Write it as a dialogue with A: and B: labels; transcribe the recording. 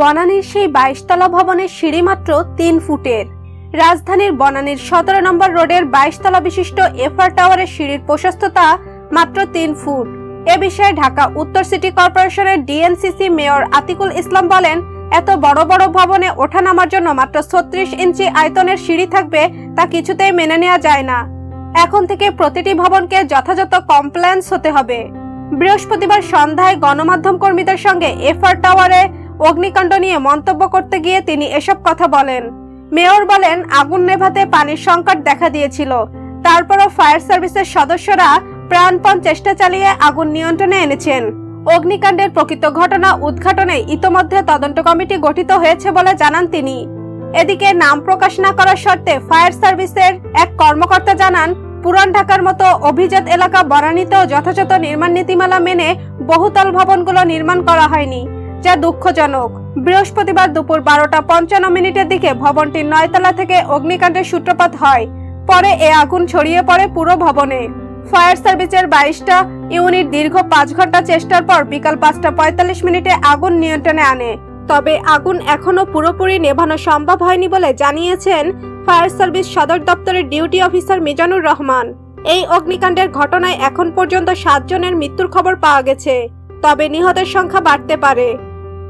A: বনানীর সেই বাইশতলা ভবনের সিঁড়ি মাত্র তিন ফুটের। রাজধানীর বনানীর সতেরো নম্বর রোডের বাইশতলা বিশিষ্ট এফআর টাওয়ারের সিঁড়ির প্রশস্ততা মাত্র তিন ফুট। এ বিষয়ে ঢাকা উত্তর সিটি কর্পোরেশনের ডিএনসিসি মেয়র আতিকুল ইসলাম বলেন, এত বড় বড় ভবনে ওঠা নামার জন্য মাত্র ছত্রিশ ইঞ্চি আয়তনের সিঁড়ি থাকবে তা কিছুতেই মেনে নেওয়া যায় না। এখন থেকে প্রতিটি ভবনকে যথাযথ কমপ্লেন্স হতে হবে। বৃহস্পতিবার সন্ধ্যায় গণমাধ্যম কর্মীদের সঙ্গে এফআর টাওয়ারে অগ্নিকাণ্ড নিয়ে মন্তব্য করতে গিয়ে তিনি এসব কথা বলেন। মেয়র বলেন, আগুন নেভাতে পানির সংকট দেখা দিয়েছিল। তারপরও ফায়ার সার্ভিসের সদস্যরা প্রাণপণ চেষ্টা চালিয়ে আগুন নিয়ন্ত্রণে এনেছেন। অগ্নিকাণ্ডের প্রকৃত ঘটনা উদ্ঘাটনে ইতোমধ্যে তদন্ত কমিটি গঠিত হয়েছে বলে জানান তিনি। এদিকে নাম প্রকাশ না করার শর্তে ফায়ার সার্ভিসের এক কর্মকর্তা জানান, পুরান ঢাকার মতো অভিজাত এলাকা বনানীতেও যথাযথ নির্মাণ নীতিমালা মেনে বহুতল ভবনগুলো নির্মাণ করা হয়নি। যা দুঃখজনক। বৃহস্পতিবার দুপুর বারোটা পঞ্চান্ন মিনিটের দিকে ভবনটির নয়তলা থেকে অগ্নিকাণ্ডের সূত্রপাত হয়। পরে এ আগুন ছড়িয়ে পড়ে পুরো ভবনে। ফায়ার সার্ভিসের বাইশটা ইউনিট দীর্ঘ পাঁচ ঘণ্টা চেষ্টার পর বিকাল পাঁচটা পঁয়তাল্লিশ মিনিটে আগুন নিয়ন্ত্রণে আনে। তবে আগুন এখনও পুরোপুরি নেভানো সম্ভব হয়নি বলে জানিয়েছেন ফায়ার সার্ভিস সদর দপ্তরের ডিউটি অফিসার মিজানুর রহমান। এই অগ্নিকাণ্ডের ঘটনায় এখন পর্যন্ত সাতজনের মৃত্যুর খবর পাওয়া গেছে, তবে নিহতের সংখ্যা বাড়তে পারে।